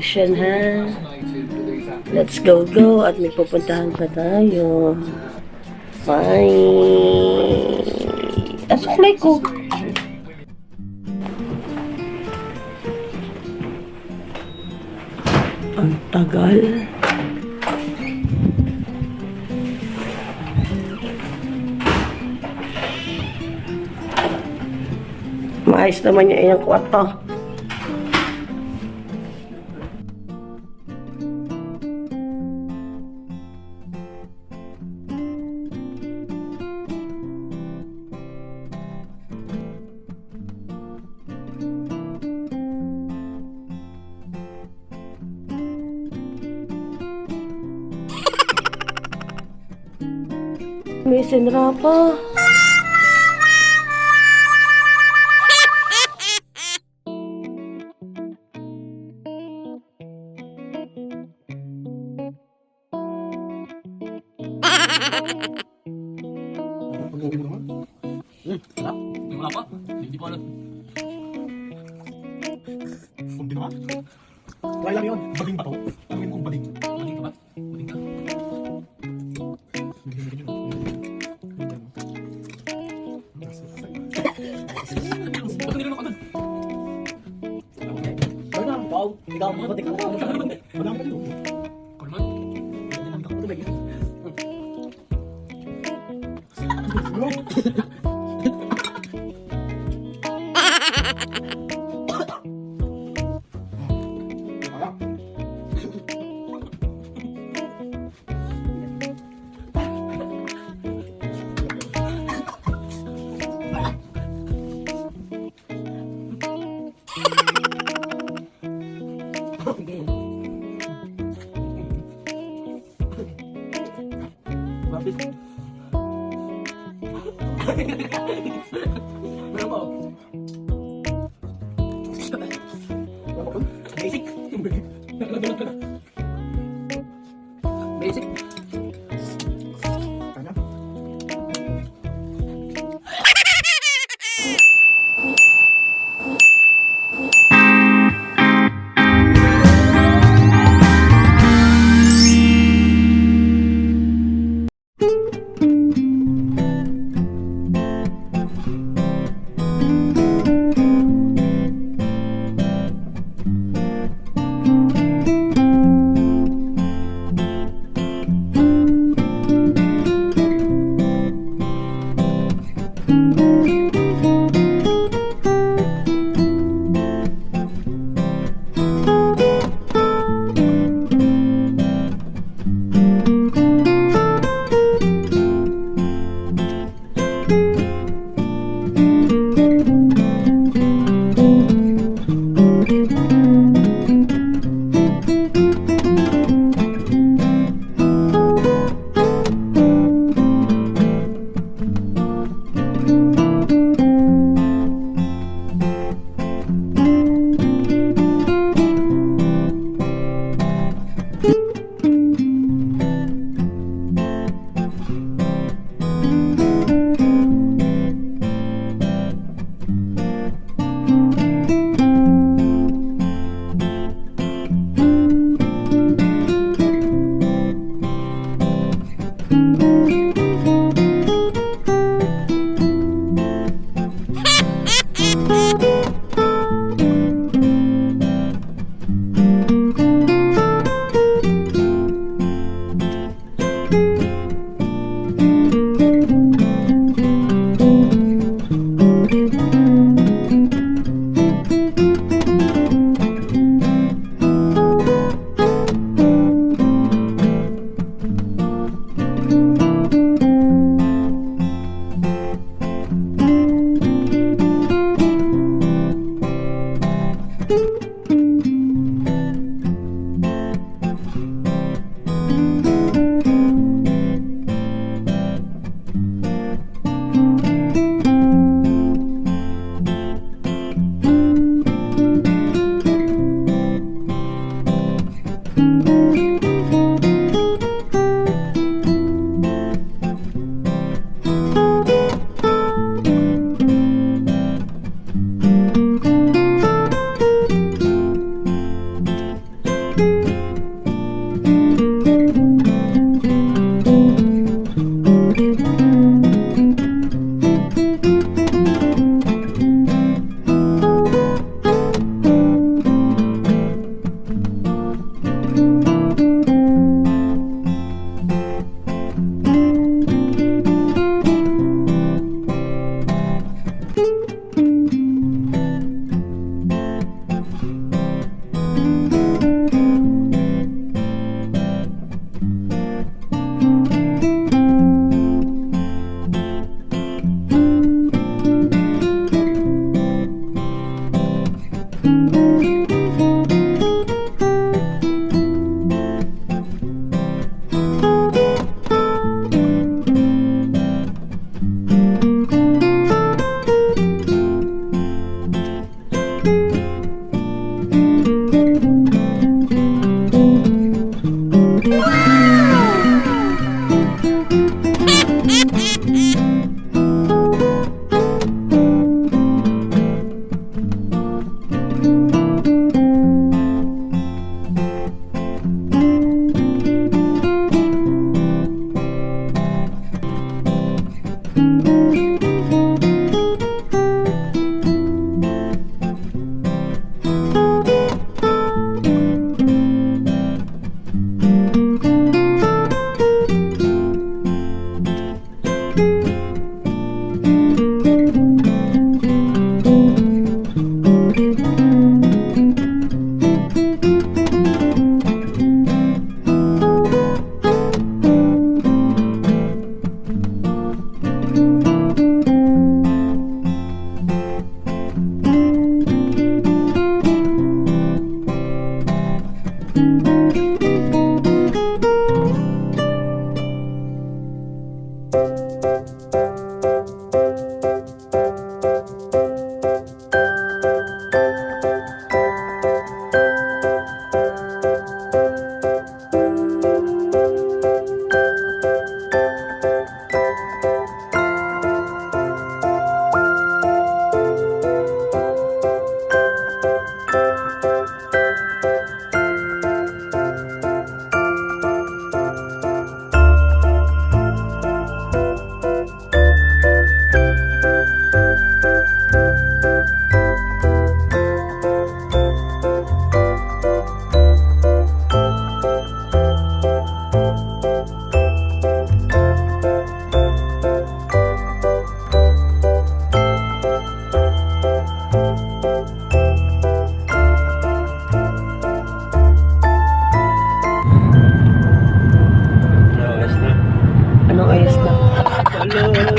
Yan ha. Let's go go at may pupuntahan pa tayo. Bye. Asuklay ko. Ang tagal. Maayos naman niya iyang kwarto. May sinra pa. Wala? Wala pa? Hindi pa alam. Kunti naman. Try lang yun. Bading pa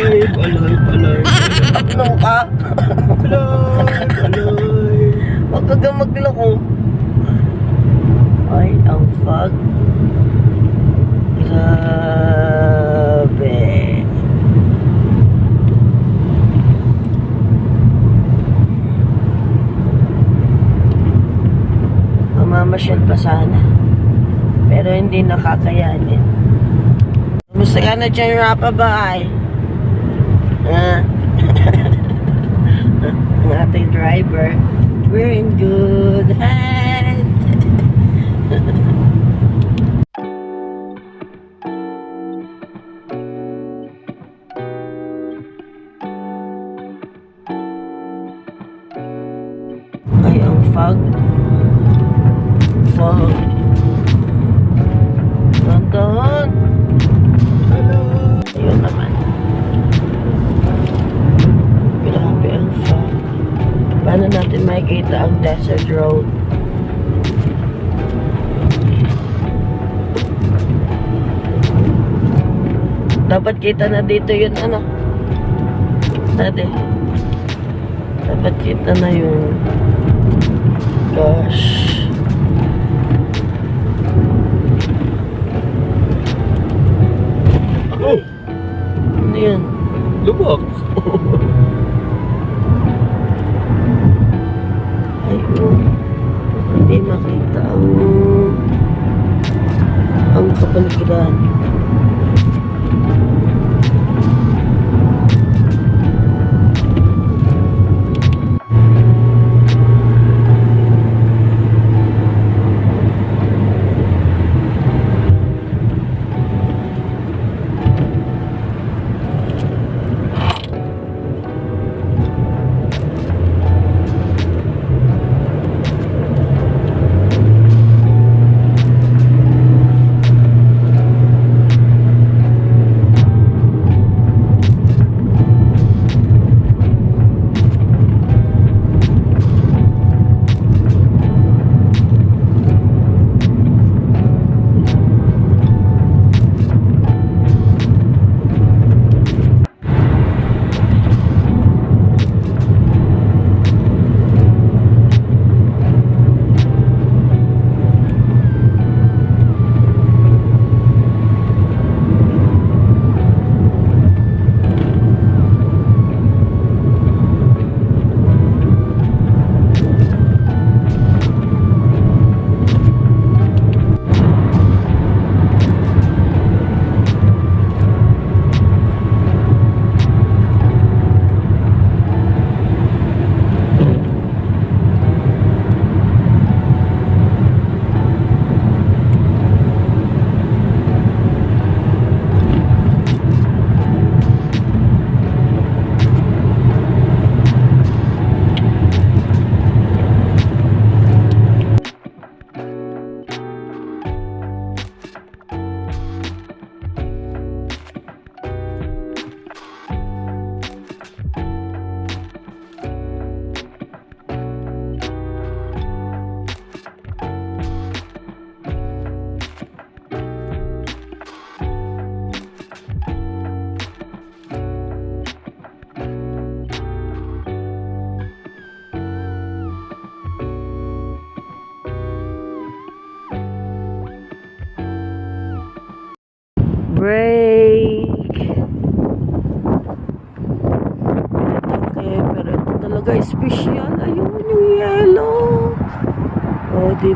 alive, alive, alive. Tatlong ka. alive, alive. Huwag ka maglako. Ay, ang fag. Grabe. Mamamasyal pa sana. Pero hindi nakakayanin. Kumusta ka na dyan, Rapa Bay? Ah. Ang ating driver. We're in good hands. Kita na dito yun ano. Dati. Dapat kita na yung Gosh. Oh, Ano yan? lubak. Ay, oh. Hindi makita ang ang kapaligiran.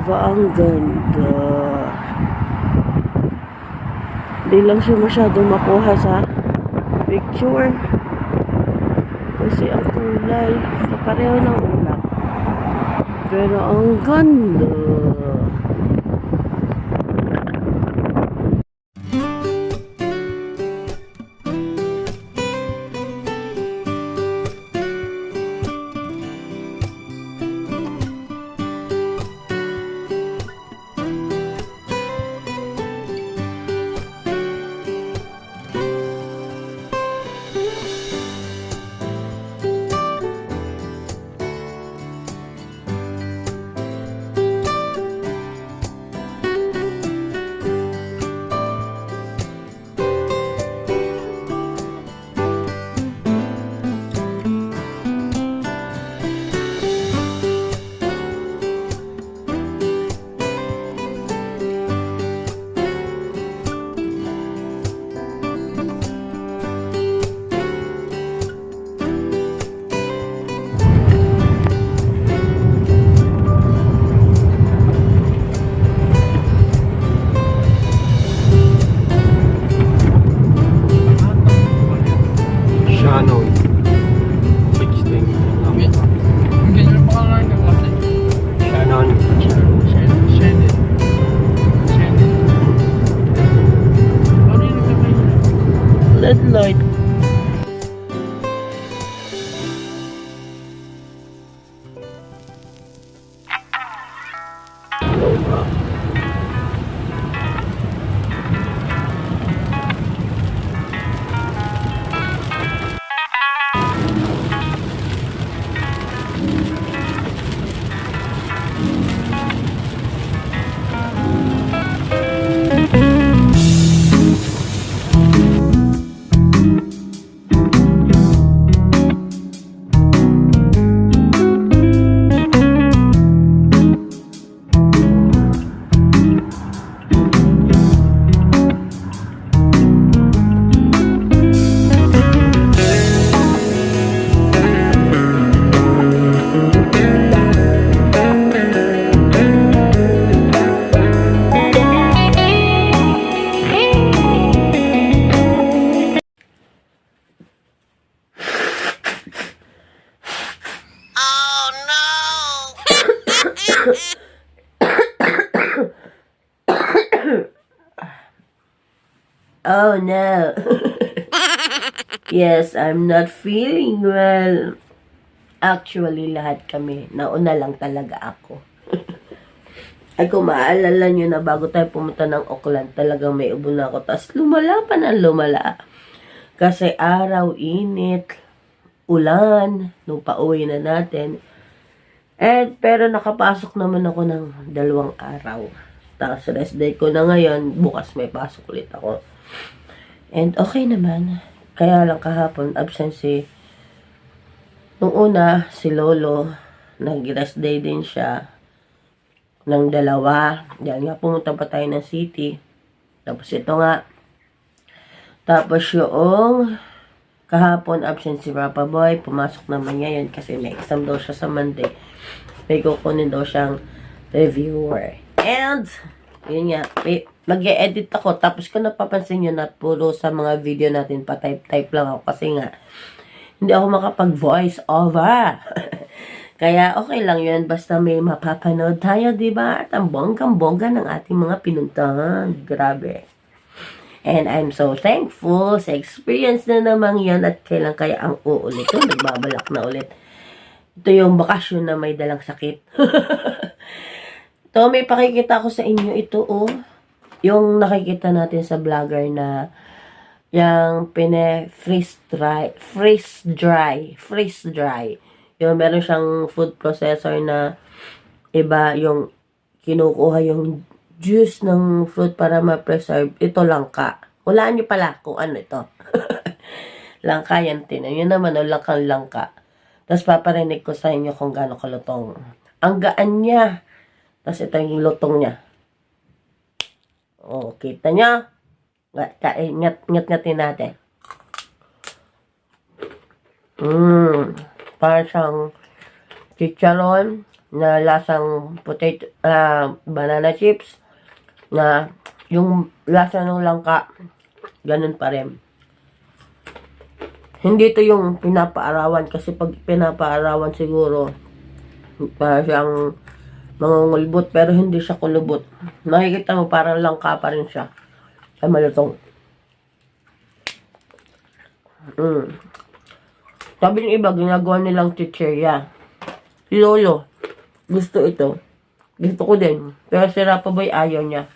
Ba ang ganda? Di lang siya masyado makuha sa picture. Kasi ang kulay, kapareho ng ulap. Pero ang ganda. Oh no. yes, I'm not feeling well. Actually, lahat kami. Nauna lang talaga ako. Ay, kung maalala nyo na bago tayo pumunta ng Auckland, talagang may ubo na ako. Tapos lumala pa ng lumala. Kasi araw, init, ulan, nung pauwi na natin. And, pero nakapasok naman ako ng dalawang araw. Tapos rest day ko na ngayon, bukas may pasok ulit ako. And okay naman. Kaya lang kahapon, absent si... Nung una, si Lolo, nag-rest day din siya ng dalawa. Yan nga, pumunta pa tayo ng city. Tapos ito nga. Tapos yung kahapon, absent si Papa Boy. Pumasok naman ngayon kasi may exam daw siya sa Monday. May kukunin daw siyang reviewer. And, yun nga, mag-e-edit ako. Tapos kung napapansin nyo na puro sa mga video natin, pa-type-type lang ako. Kasi nga, hindi ako makapag-voice over. Kaya okay lang yun, basta may mapapanood tayo, di ba? At ang bonggang-bongga ng ating mga pinuntahan. Grabe. And I'm so thankful sa experience na naman yan at kailan kaya ang uulit ko. Nagbabalak na ulit. Ito yung bakasyon na may dalang sakit. to may pakikita ko sa inyo ito, oh. Yung nakikita natin sa vlogger na yung pine-freeze dry, freeze dry, freeze dry. Yung meron siyang food processor na iba yung kinukuha yung juice ng fruit para ma-preserve. Ito langka. Walaan niyo pala kung ano ito. langka yan, tinan. Yun naman, oh, langkang langka. Tapos paparinig ko sa inyo kung gaano kalutong. Ang gaan niya. Tapos ito yung lutong niya. Oh, kita niya? Ngat, kain, ngat, ngat, ngatin natin. Mmm. Parang siyang chicharon na lasang potato, ah, banana chips na yung lasa ng langka, ganun pa rin. Hindi to yung pinapaarawan kasi pag pinapaarawan siguro para siyang mangungulbot pero hindi siya kulubot. Makikita mo parang langka pa rin siya. Ay malutong. Mm. Sabi ng iba, ginagawa nilang chicheria. Si Lolo, gusto ito. Gusto ko din. Pero si Rapaboy ayaw niya.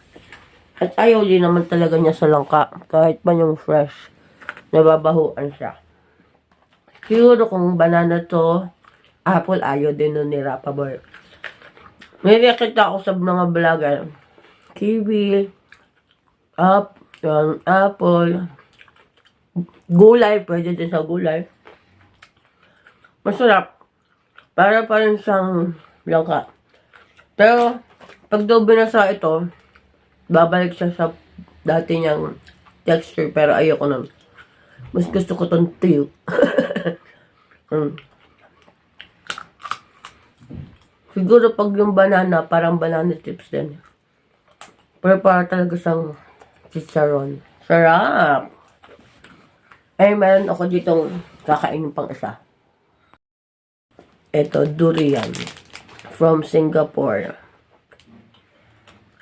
At ayaw din naman talaga niya sa langka. Kahit pa yung fresh. Nababahuan siya. Siguro kung banana to, apple ayaw din nun ni Rapaboy. May nakita ako sa mga vlogger. Kiwi, up, yung apple, gulay, pwede din sa gulay. Masarap. Para pa rin siyang langka. Pero, pag daw binasa ito, babalik siya sa dati niyang texture, pero ayoko nun. Mas gusto ko tong tuyo. mm. Siguro pag yung banana, parang banana chips din. Pero para talaga siyang chicharon. Sarap! Eh, meron ako ditong kakainin pang isa. Ito, durian. From Singapore.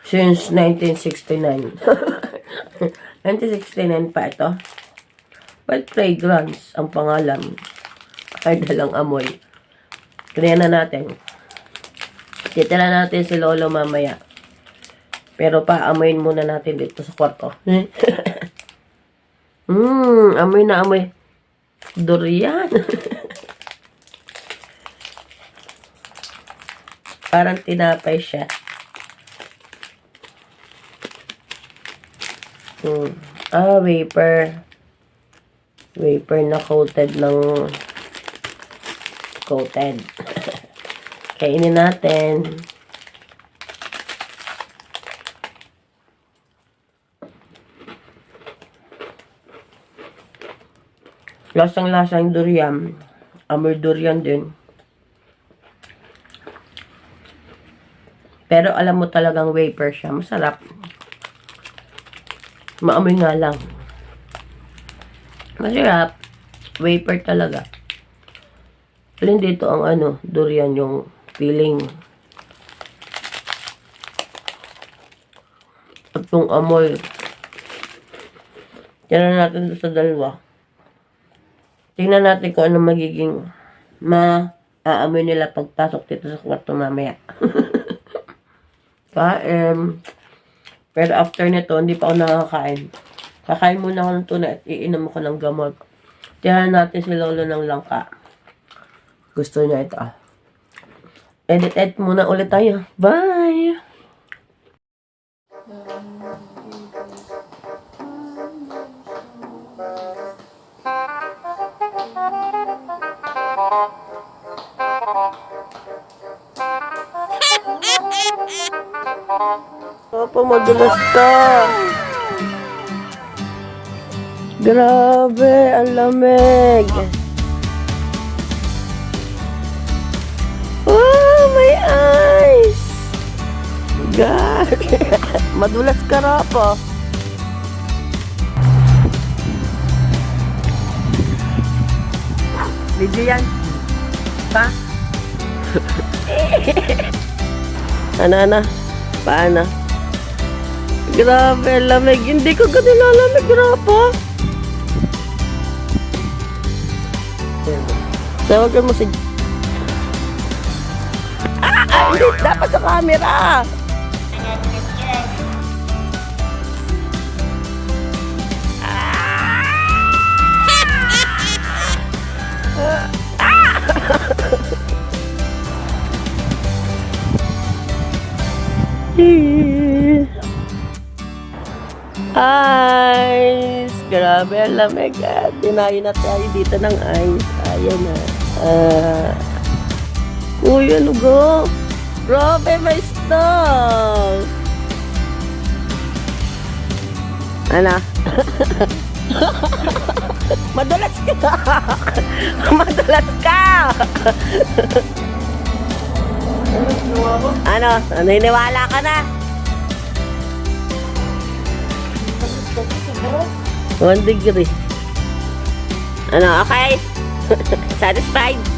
Since 1969. 1969 pa ito. But fragrance ang pangalan. Ay, dalang amoy. Kaya na natin. Titira natin si Lolo mamaya. Pero paamoyin muna natin dito sa kwarto. Mmm, amoy na amoy. Durian. Parang tinapay siya. Hmm. Ah, vapor. Vapor na coated ng coated. Kainin natin. Lasang-lasang durian. Amoy durian din. Pero alam mo talagang vapor siya. Masarap. Maamoy nga lang. Masarap. Vapor talaga. Alin dito ang ano, durian yung feeling. At yung amoy. Tingnan natin doon sa dalawa. Tingnan natin kung ano magiging ma-aamoy nila pagpasok dito sa kwarto mamaya. Kain. Pero after nito, hindi pa ako nakakain. Kakain muna ako ng tuna at iinom ako ng gamot. Tingnan natin si Lolo ng langka. Gusto niya ito. ah. Edit-edit muna ulit tayo. Bye! Papa, madulas ka. Grabe, ang lamig. God. madulas ka na po. Video yan. Pa? ano, ano? Paano? Grabe, lamig. Hindi ko ganun lalamig, grabe. Tawagan mo si... Ah! ah, Hindi, dapat sa camera. Ice! Grabe, lamig. Ah, dinayo na tayo dito ng ice. Ayan na. Ah. Uy, ano go? Grabe, may stuff! Ano? Madulas ka! Madulas ka! ano? Naniniwala ka na? One degree. Ano, okay? Satisfied?